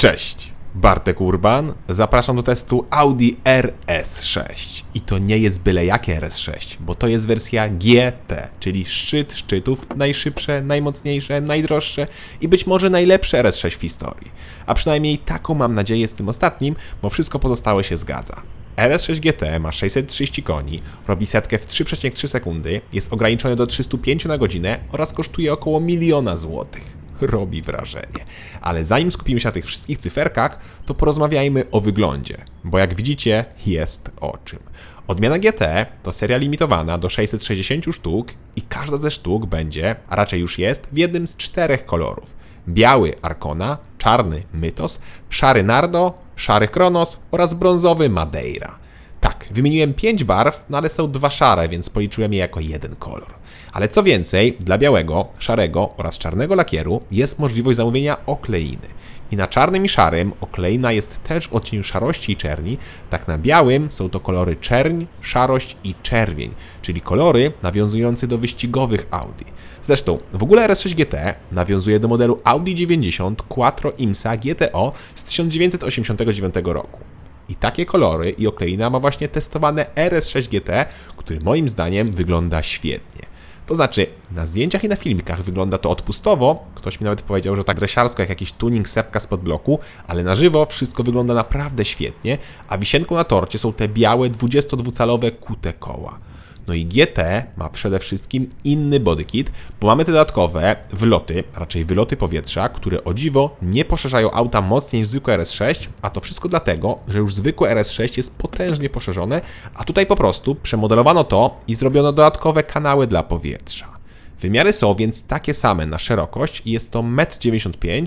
Cześć, Bartek Urban. Zapraszam do testu Audi RS6. I to nie jest byle jakie RS6, bo to jest wersja GT, czyli szczyt szczytów, najszybsze, najmocniejsze, najdroższe i być może najlepsze RS6 w historii. A przynajmniej taką mam nadzieję z tym ostatnim, bo wszystko pozostałe się zgadza. RS6 GT ma 630 koni, robi setkę w 3,3 sekundy, jest ograniczony do 305 na godzinę oraz kosztuje około miliona złotych robi wrażenie. Ale zanim skupimy się na tych wszystkich cyferkach, to porozmawiajmy o wyglądzie, bo jak widzicie, jest o czym. Odmiana GT to seria limitowana do 660 sztuk i każda ze sztuk będzie, a raczej już jest, w jednym z czterech kolorów. Biały Arkona, czarny Mytos, szary Nardo, szary Kronos oraz brązowy Madeira. Tak, wymieniłem 5 barw, no ale są dwa szare, więc policzyłem je jako jeden kolor. Ale co więcej, dla białego, szarego oraz czarnego lakieru jest możliwość zamówienia okleiny. I na czarnym i szarym okleina jest też w odcieniu szarości i czerni, tak na białym są to kolory czerń, szarość i czerwień, czyli kolory nawiązujące do wyścigowych Audi. Zresztą w ogóle RS6 GT nawiązuje do modelu Audi 90 Quattro IMSA GTO z 1989 roku. I takie kolory i okleina ma właśnie testowane RS6 GT, który moim zdaniem wygląda świetnie. To znaczy, na zdjęciach i na filmikach wygląda to odpustowo, ktoś mi nawet powiedział, że tak dresiarsko jak jakiś tuning sepka spod bloku, ale na żywo wszystko wygląda naprawdę świetnie, a wisienką na torcie są te białe 22-calowe kute koła. No i GT ma przede wszystkim inny bodykit, bo mamy te dodatkowe wyloty, raczej wyloty powietrza, które o dziwo nie poszerzają auta mocniej niż zwykłe RS6, a to wszystko dlatego, że już zwykłe RS6 jest potężnie poszerzone, a tutaj po prostu przemodelowano to i zrobiono dodatkowe kanały dla powietrza. Wymiary są więc takie same na szerokość i jest to 1,95 m,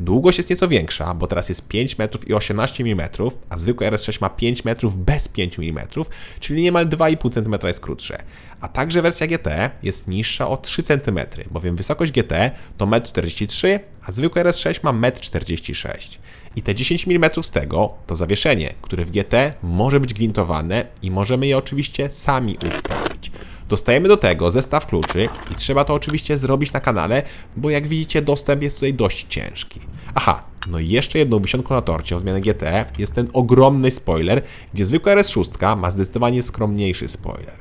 Długość jest nieco większa, bo teraz jest 5 metrów i 18 mm, a zwykły RS6 ma 5 metrów bez 5 mm, czyli niemal 2,5 cm jest krótsze. A także wersja GT jest niższa o 3 cm, bowiem wysokość GT to 1,43 m, a zwykły RS6 ma 1,46 m. I te 10 mm z tego to zawieszenie, które w GT może być gwintowane i możemy je oczywiście sami ustawić. Dostajemy do tego zestaw kluczy i trzeba to oczywiście zrobić na kanale, bo jak widzicie dostęp jest tutaj dość ciężki. Aha, no i jeszcze jedną wisienką na torcie o zmianę GT jest ten ogromny spoiler, gdzie zwykła RS6 ma zdecydowanie skromniejszy spoiler.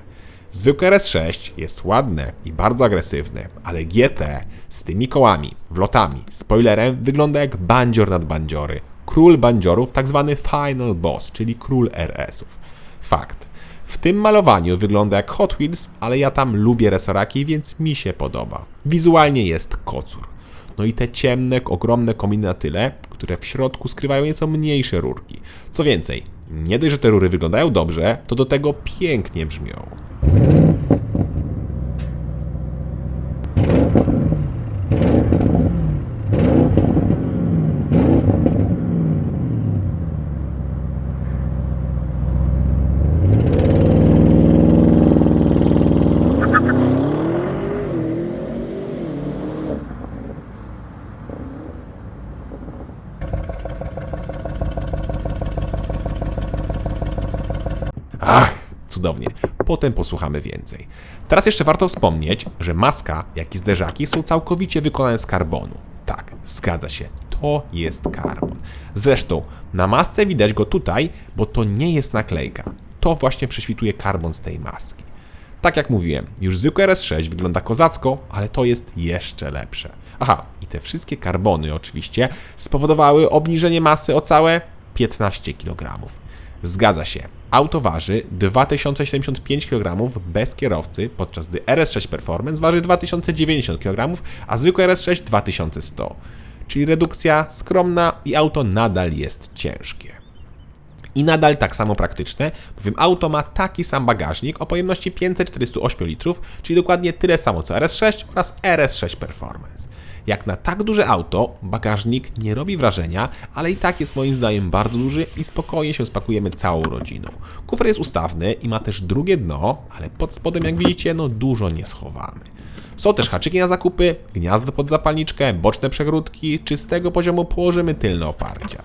Zwykłe RS6 jest ładne i bardzo agresywne, ale GT z tymi kołami, wlotami, spoilerem wygląda jak bandzior nad bandziory. Król bandziorów, tak zwany final boss, czyli król RS-ów. Fakt. W tym malowaniu wygląda jak Hot Wheels, ale ja tam lubię resoraki, więc mi się podoba. Wizualnie jest kocur. No i te ciemne, ogromne kominy na tyle, które w środku skrywają nieco mniejsze rurki. Co więcej, nie dość, że te rury wyglądają dobrze, to do tego pięknie brzmią. Ach, cudownie. Potem posłuchamy więcej. Teraz jeszcze warto wspomnieć, że maska, jak i zderzaki są całkowicie wykonane z karbonu. Tak, zgadza się. To jest karbon. Zresztą na masce widać go tutaj, bo to nie jest naklejka. To właśnie prześwituje karbon z tej maski. Tak jak mówiłem, już zwykły RS6 wygląda kozacko, ale to jest jeszcze lepsze. Aha, i te wszystkie karbony oczywiście spowodowały obniżenie masy o całe 15 kg. Zgadza się. Auto waży 2075 kg bez kierowcy, podczas gdy RS6 Performance waży 2090 kg, a zwykły RS6 2100. Czyli redukcja skromna i auto nadal jest ciężkie. I nadal tak samo praktyczne, bowiem auto ma taki sam bagażnik o pojemności 548 litrów, czyli dokładnie tyle samo co RS6 oraz RS6 Performance. Jak na tak duże auto, bagażnik nie robi wrażenia, ale i tak jest moim zdaniem bardzo duży i spokojnie się spakujemy całą rodziną. Kufer jest ustawny i ma też drugie dno, ale pod spodem, jak widzicie, no dużo nie schowamy. Są też haczyki na zakupy, gniazdo pod zapalniczkę, boczne przegródki, czystego poziomu położymy tylne oparcia.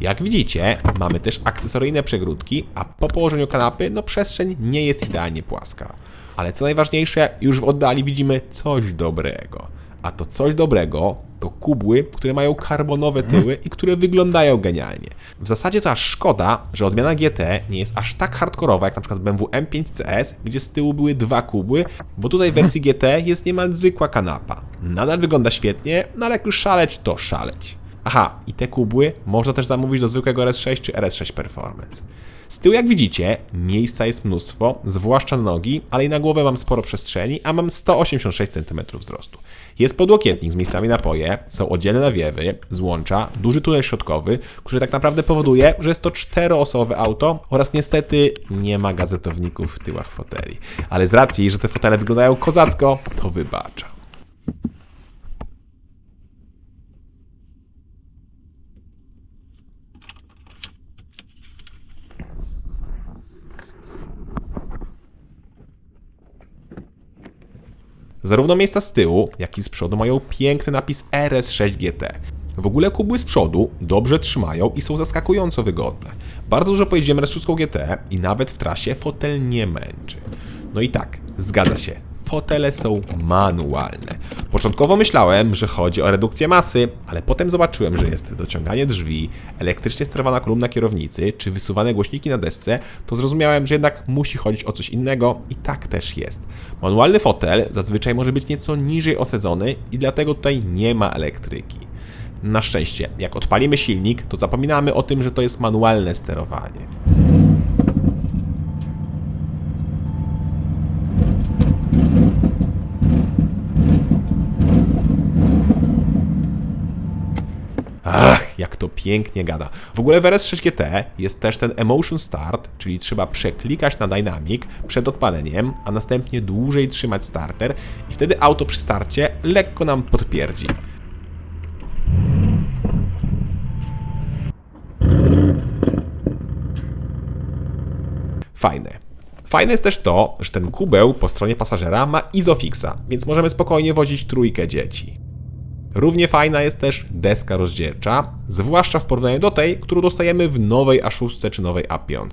Jak widzicie, mamy też akcesoryjne przegródki, a po położeniu kanapy, no przestrzeń nie jest idealnie płaska. Ale co najważniejsze, już w oddali widzimy coś dobrego A to coś dobrego to kubły, które mają karbonowe tyły i które wyglądają genialnie. W zasadzie to aż szkoda, że odmiana GT nie jest aż tak hardkorowa jak przykład BMW M5 CS, gdzie z tyłu były dwa kubły, bo tutaj w wersji GT jest niemal zwykła kanapa. Nadal wygląda świetnie, no ale jak już szaleć, to szaleć. Aha, i te kubły można też zamówić do zwykłego RS6 czy RS6 Performance. Z tyłu, jak widzicie, miejsca jest mnóstwo, zwłaszcza na nogi, ale i na głowę mam sporo przestrzeni, a mam 186 cm wzrostu. Jest podłokietnik z miejscami na poje, są oddzielne nawiewy, złącza, duży tunel środkowy, który tak naprawdę powoduje, że jest to czteroosobowe auto oraz niestety nie ma gazetowników w tyłach foteli. Ale z racji, że te fotele wyglądają kozacko, to wybaczam. Zarówno miejsca z tyłu, jak i z przodu mają piękny napis RS6 GT. W ogóle kubły z przodu dobrze trzymają i są zaskakująco wygodne. Bardzo dużo pojeździłem RS6 GT i nawet w trasie fotel nie męczy. No i tak, zgadza się, fotele są manualne. Początkowo myślałem, że chodzi o redukcję masy, ale potem zobaczyłem, że jest dociąganie drzwi, elektrycznie sterowana kolumna kierownicy czy wysuwane głośniki na desce, to zrozumiałem, że jednak musi chodzić o coś innego i tak też jest. Manualny fotel zazwyczaj może być nieco niżej osadzony i dlatego tutaj nie ma elektryki. Na szczęście, jak odpalimy silnik, to zapominamy o tym, że to jest manualne sterowanie. Ach, jak to pięknie gada. W ogóle w RS6 GT jest też ten Emotion Start, czyli trzeba przeklikać na Dynamic przed odpaleniem, a następnie dłużej trzymać starter i wtedy auto przy starcie lekko nam podpierdzi. Fajne. Fajne jest też to, że ten kubeł po stronie pasażera ma Isofixa, więc możemy spokojnie wozić trójkę dzieci. Równie fajna jest też deska rozdzielcza, zwłaszcza w porównaniu do tej, którą dostajemy w nowej A6 czy nowej A5.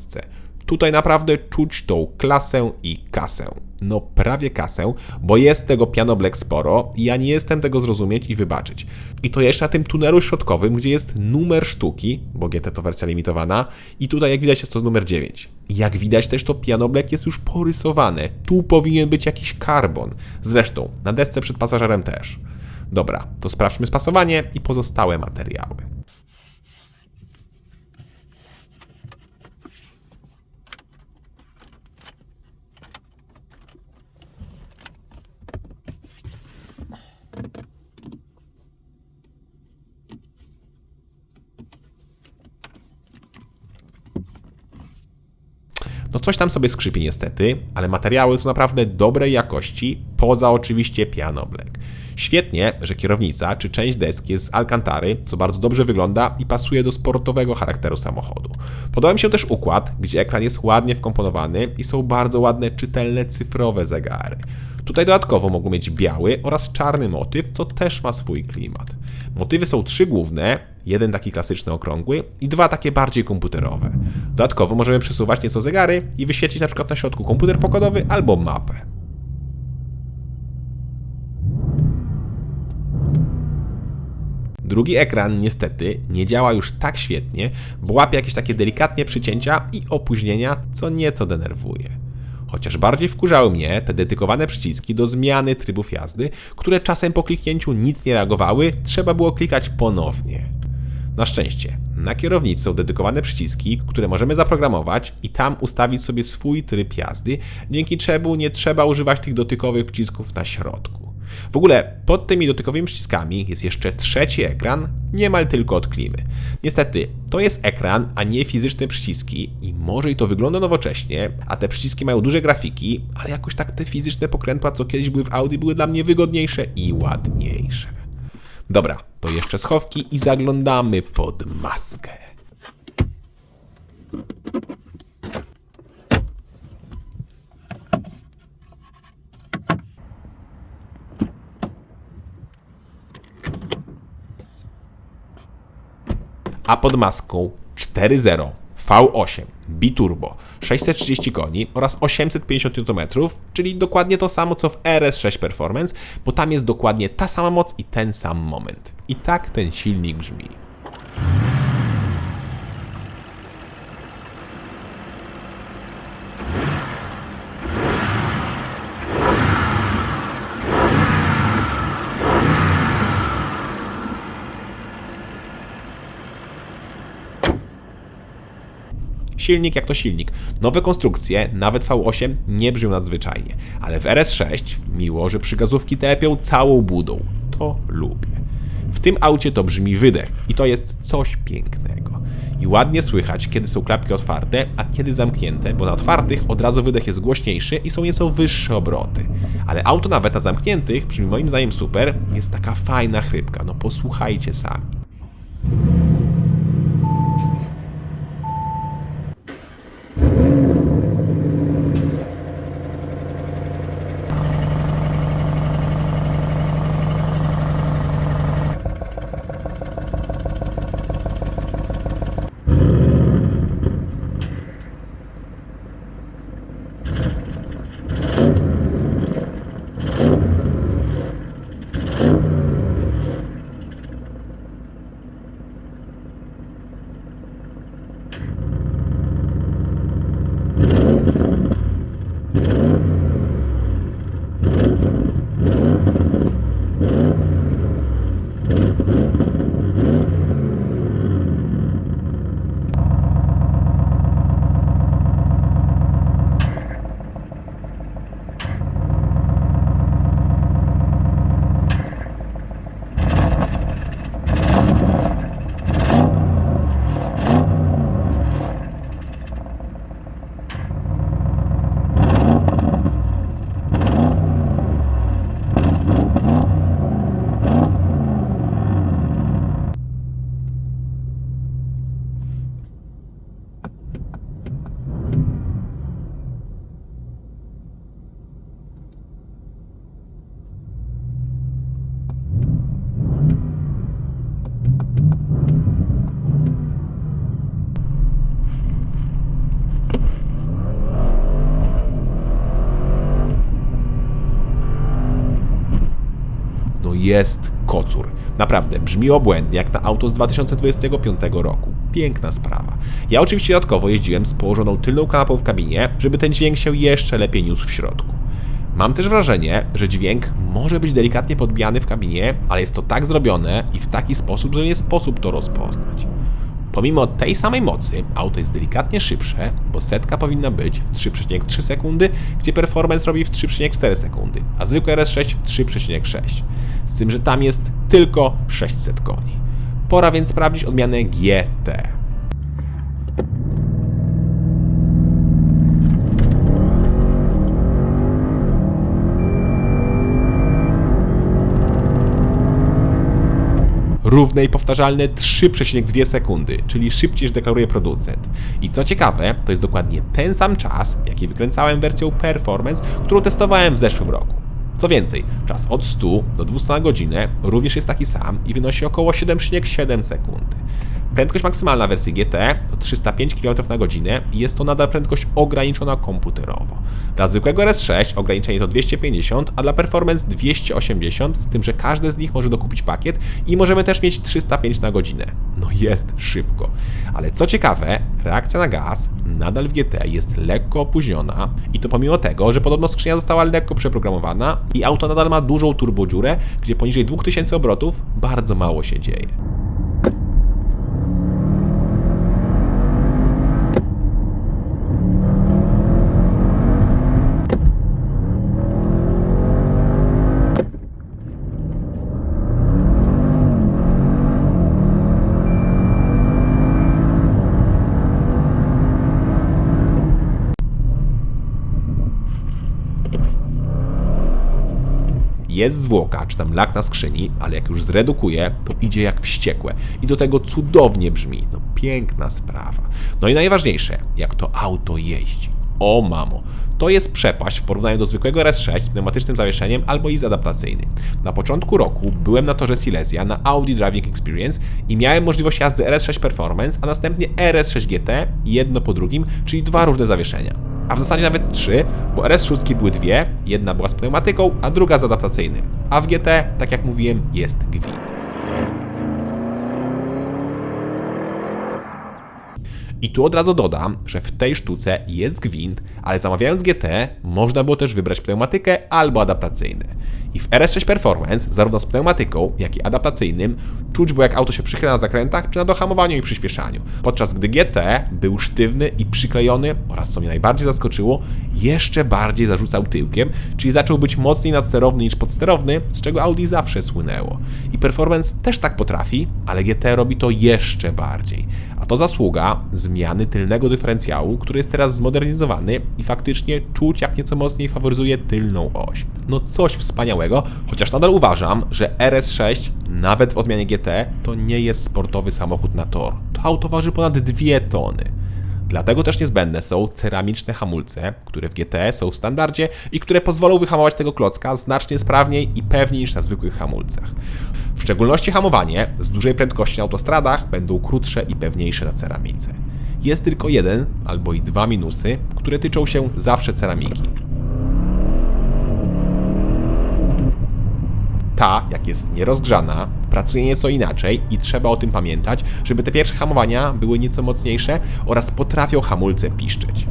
Tutaj naprawdę czuć tą klasę i kasę. No prawie kasę, bo jest tego piano black sporo i ja nie jestem tego zrozumieć i wybaczyć. I to jeszcze na tym tunelu środkowym, gdzie jest numer sztuki, bo GT to wersja limitowana i tutaj jak widać jest to numer 9. I jak widać też to piano black jest już porysowane. Tu powinien być jakiś karbon. Zresztą na desce przed pasażerem też. Dobra, to sprawdźmy spasowanie i pozostałe materiały. No coś tam sobie skrzypi niestety, ale materiały są naprawdę dobrej jakości, poza oczywiście piano black. Świetnie, że kierownica czy część deski jest z alcantary, co bardzo dobrze wygląda i pasuje do sportowego charakteru samochodu. Podoba mi się też układ, gdzie ekran jest ładnie wkomponowany i są bardzo ładne, czytelne cyfrowe zegary. Tutaj dodatkowo mogą mieć biały oraz czarny motyw, co też ma swój klimat. Motywy są trzy główne, jeden taki klasyczny okrągły i dwa takie bardziej komputerowe. Dodatkowo możemy przesuwać nieco zegary i wyświetlić na przykład na środku komputer pokładowy albo mapę. Drugi ekran niestety nie działa już tak świetnie, bo łapie jakieś takie delikatnie przycięcia i opóźnienia, co nieco denerwuje. Chociaż bardziej wkurzały mnie te dedykowane przyciski do zmiany trybów jazdy, które czasem po kliknięciu nic nie reagowały, trzeba było klikać ponownie. Na szczęście, na kierownicy są dedykowane przyciski, które możemy zaprogramować i tam ustawić sobie swój tryb jazdy, dzięki czemu nie trzeba używać tych dotykowych przycisków na środku. W ogóle pod tymi dotykowymi przyciskami jest jeszcze trzeci ekran, niemal tylko od klimy. Niestety, to jest ekran, a nie fizyczne przyciski i może i to wygląda nowocześnie, a te przyciski mają duże grafiki, ale jakoś tak te fizyczne pokrętła, co kiedyś były w Audi, były dla mnie wygodniejsze i ładniejsze. Dobra, to jeszcze schowki i zaglądamy pod maskę. A pod maską 4.0 V8 biturbo 630 koni oraz 850 Nm, czyli dokładnie to samo co w RS6 Performance, bo tam jest dokładnie ta sama moc i ten sam moment. I tak ten silnik brzmi. Silnik jak to silnik. Nowe konstrukcje, nawet V8, nie brzmią nadzwyczajnie, ale w RS6 miło, że przygazówki tepią całą budą. To lubię. W tym aucie to brzmi wydech i to jest coś pięknego. I ładnie słychać, kiedy są klapki otwarte, a kiedy zamknięte, bo na otwartych od razu wydech jest głośniejszy i są nieco wyższe obroty. Ale auto nawet na zamkniętych brzmi moim zdaniem super, jest taka fajna chrypka, no posłuchajcie sami. Jest kocur. Naprawdę, brzmi obłędnie jak na auto z 2025 roku. Piękna sprawa. Ja oczywiście dodatkowo jeździłem z położoną tylną kanapą w kabinie, żeby ten dźwięk się jeszcze lepiej niósł w środku. Mam też wrażenie, że dźwięk może być delikatnie podbijany w kabinie, ale jest to tak zrobione i w taki sposób, że nie sposób to rozpoznać. Pomimo tej samej mocy, auto jest delikatnie szybsze, bo setka powinna być w 3,3 sekundy, gdzie performance robi w 3,4 sekundy, a zwykły RS6 w 3,6. Z tym, że tam jest tylko 600 koni. Pora więc sprawdzić odmianę GT. Równe i powtarzalne 3,2 sekundy, czyli szybciej niż deklaruje producent. I co ciekawe, to jest dokładnie ten sam czas, jaki wykręcałem wersją Performance, którą testowałem w zeszłym roku. Co więcej, czas od 100 do 200 na godzinę również jest taki sam i wynosi około 7,7 sekundy. Prędkość maksymalna wersji GT to 305 km na godzinę i jest to nadal prędkość ograniczona komputerowo. Dla zwykłego RS6 ograniczenie to 250, a dla Performance 280, z tym, że każdy z nich może dokupić pakiet i możemy też mieć 305 na godzinę. No jest szybko. Ale co ciekawe, reakcja na gaz nadal w GT jest lekko opóźniona i to pomimo tego, że podobno skrzynia została lekko przeprogramowana i auto nadal ma dużą turbodziurę, gdzie poniżej 2000 obrotów bardzo mało się dzieje. Jest zwłoka, czy tam lak na skrzyni, ale jak już zredukuje, to idzie jak wściekłe. I do tego cudownie brzmi. No piękna sprawa. No i najważniejsze, jak to auto jeździ. O mamo. To jest przepaść w porównaniu do zwykłego RS6 z pneumatycznym zawieszeniem albo i z adaptacyjnym. Na początku roku byłem na torze Silesia na Audi Driving Experience i miałem możliwość jazdy RS6 Performance, a następnie RS6 GT, jedno po drugim, czyli dwa różne zawieszenia. A w zasadzie nawet trzy, bo RS6 były dwie, jedna była z pneumatyką, a druga z adaptacyjnym. A w GT, tak jak mówiłem, jest gwint. I tu od razu dodam, że w tej sztuce jest gwint, ale zamawiając GT można było też wybrać pneumatykę albo adaptacyjny. I w RS6 Performance, zarówno z pneumatyką, jak i adaptacyjnym, czuć było jak auto się przychyla na zakrętach czy na dohamowaniu i przyspieszaniu. Podczas gdy GT był sztywny i przyklejony oraz, co mnie najbardziej zaskoczyło, jeszcze bardziej zarzucał tyłkiem, czyli zaczął być mocniej nadsterowny niż podsterowny, z czego Audi zawsze słynęło. I Performance też tak potrafi, ale GT robi to jeszcze bardziej. A to zasługa zmiany tylnego dyferencjału, który jest teraz zmodernizowany i faktycznie czuć jak nieco mocniej faworyzuje tylną oś. No coś wspaniałego, chociaż nadal uważam, że RS6 nawet w odmianie GT to nie jest sportowy samochód na tor. To auto waży ponad 2 tony. Dlatego też niezbędne są ceramiczne hamulce, które w GT są w standardzie i które pozwolą wyhamować tego klocka znacznie sprawniej i pewniej niż na zwykłych hamulcach. W szczególności hamowanie z dużej prędkości na autostradach będą krótsze i pewniejsze na ceramice. Jest tylko jeden albo i dwa minusy, które tyczą się zawsze ceramiki. Ta, jak jest nierozgrzana, pracuje nieco inaczej i trzeba o tym pamiętać, żeby te pierwsze hamowania były nieco mocniejsze oraz potrafią hamulce piszczeć.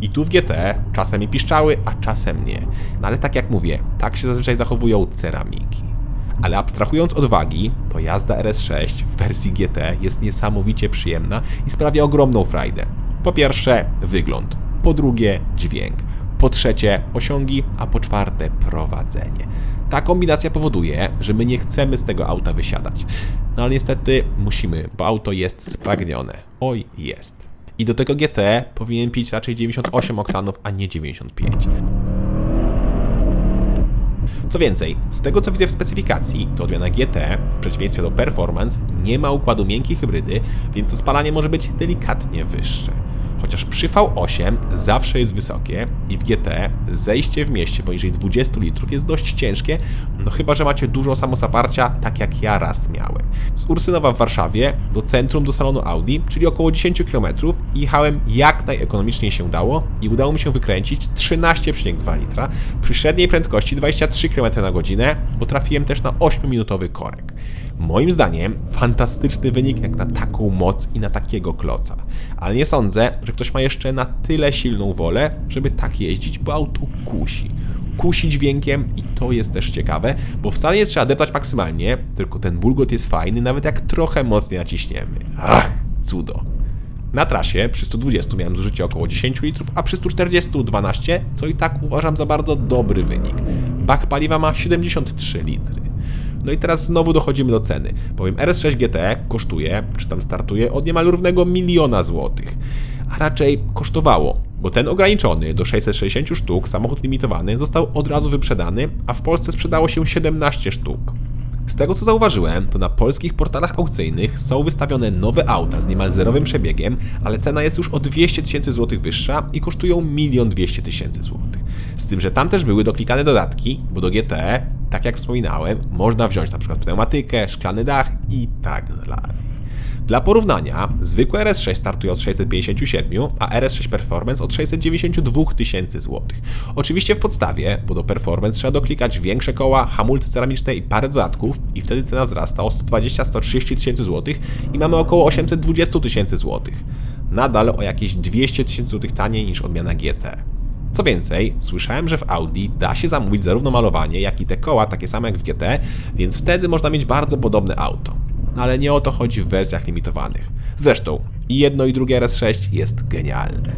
I tu w GT czasem mi piszczały, a czasem nie. No ale tak jak mówię, tak się zazwyczaj zachowują ceramiki. Ale abstrahując od wagi, to jazda RS6 w wersji GT jest niesamowicie przyjemna i sprawia ogromną frajdę. Po pierwsze, wygląd. Po drugie, dźwięk. Po trzecie, osiągi, a po czwarte, prowadzenie. Ta kombinacja powoduje, że my nie chcemy z tego auta wysiadać. No ale niestety musimy, bo auto jest spragnione. Oj, jest. I do tego GT powinien pić raczej 98 oktanów, a nie 95. Co więcej, z tego co widzę w specyfikacji, to odmiana GT, w przeciwieństwie do Performance, nie ma układu miękkiej hybrydy, więc to spalanie może być delikatnie wyższe. Chociaż przy V8 zawsze jest wysokie i w GT zejście w mieście poniżej 20 litrów jest dość ciężkie, no chyba, że macie dużo samosaparcia, tak jak ja raz miałem. Z Ursynowa w Warszawie do centrum do salonu Audi, czyli około 10 km, jechałem jak najekonomiczniej się dało i udało mi się wykręcić 13,2 litra przy średniej prędkości 23 km na godzinę, bo trafiłem też na 8-minutowy korek. Moim zdaniem fantastyczny wynik jak na taką moc i na takiego kloca. Ale nie sądzę, że ktoś ma jeszcze na tyle silną wolę, żeby tak jeździć, bo auto kusi. Kusi dźwiękiem i to jest też ciekawe, bo wcale nie trzeba deptać maksymalnie, tylko ten bulgot jest fajny, nawet jak trochę mocniej naciśniemy. Ach, cudo. Na trasie przy 120 miałem zużycie około 10 litrów, a przy 140 12, co i tak uważam za bardzo dobry wynik. Bak paliwa ma 73 litry. No i teraz znowu dochodzimy do ceny, bowiem RS6 GT kosztuje, czy tam startuje, od niemal równego miliona złotych. A raczej kosztowało, bo ten ograniczony do 660 sztuk samochód limitowany został od razu wyprzedany, a w Polsce sprzedało się 17 sztuk. Z tego co zauważyłem, to na polskich portalach aukcyjnych są wystawione nowe auta z niemal zerowym przebiegiem, ale cena jest już o 200 tysięcy złotych wyższa i kosztują 1 200 tysięcy złotych. Z tym, że tam też były doklikane dodatki, bo do GT, tak jak wspominałem, można wziąć na przykład pneumatykę, szklany dach i tak dalej. Dla porównania, zwykłe RS6 startuje od 657, a RS6 Performance od 692 tysięcy złotych. Oczywiście w podstawie, bo do Performance trzeba doklikać większe koła, hamulce ceramiczne i parę dodatków i wtedy cena wzrasta o 120-130 tysięcy złotych i mamy około 820 tysięcy złotych. Nadal o jakieś 200 tysięcy złotych taniej niż odmiana GT. Co więcej, słyszałem, że w Audi da się zamówić zarówno malowanie, jak i te koła takie same jak w GT, więc wtedy można mieć bardzo podobne auto. No ale nie o to chodzi w wersjach limitowanych. Zresztą i jedno i drugie RS6 jest genialne.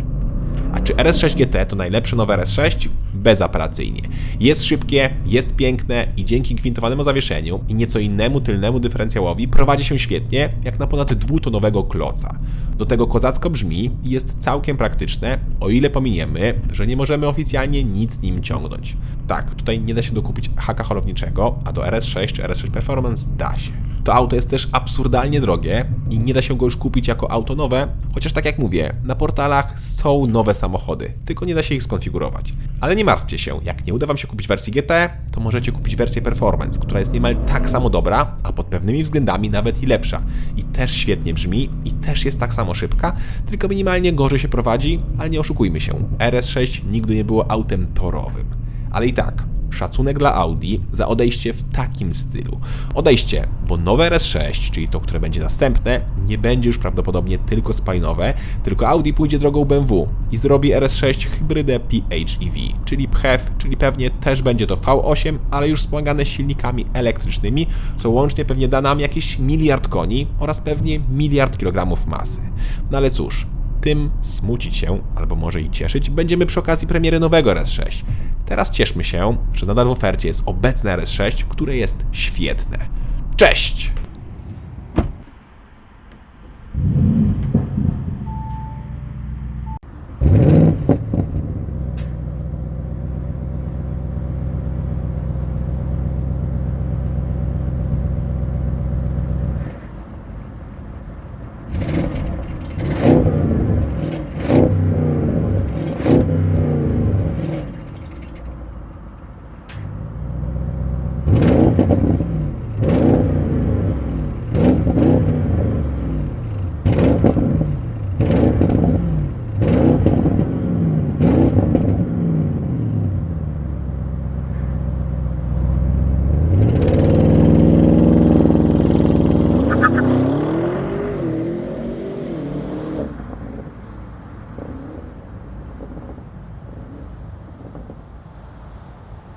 A czy RS6 GT to najlepsze nowe RS6? Bezapelacyjnie. Jest szybkie, jest piękne i dzięki gwintowanemu zawieszeniu i nieco innemu tylnemu dyferencjałowi prowadzi się świetnie, jak na ponad dwutonowego kloca. Do tego kozacko brzmi i jest całkiem praktyczne, o ile pominiemy, że nie możemy oficjalnie nic nim ciągnąć. Tak, tutaj nie da się dokupić haka holowniczego, a do RS6 czy RS6 Performance da się. To auto jest też absurdalnie drogie i nie da się go już kupić jako auto nowe, chociaż tak jak mówię, na portalach są nowe samochody, tylko nie da się ich skonfigurować. Ale nie martwcie się, jak nie uda Wam się kupić wersji GT, to możecie kupić wersję Performance, która jest niemal tak samo dobra, a pod pewnymi względami nawet i lepsza. I też świetnie brzmi, i też jest tak samo szybka, tylko minimalnie gorzej się prowadzi, ale nie oszukujmy się, RS6 nigdy nie było autem torowym. Ale i tak, szacunek dla Audi za odejście w takim stylu. Odejście, bo nowe RS6, czyli to, które będzie następne, nie będzie już prawdopodobnie tylko spalinowe, tylko Audi pójdzie drogą BMW i zrobi RS6 hybrydę PHEV, czyli PHEV, czyli pewnie też będzie to V8, ale już wspomagane silnikami elektrycznymi, co łącznie pewnie da nam jakieś miliard koni oraz pewnie miliard kilogramów masy. No ale cóż, tym smucić się, albo może i cieszyć, będziemy przy okazji premiery nowego RS6. Teraz cieszmy się, że nadal w ofercie jest obecne RS6, które jest świetne. Cześć!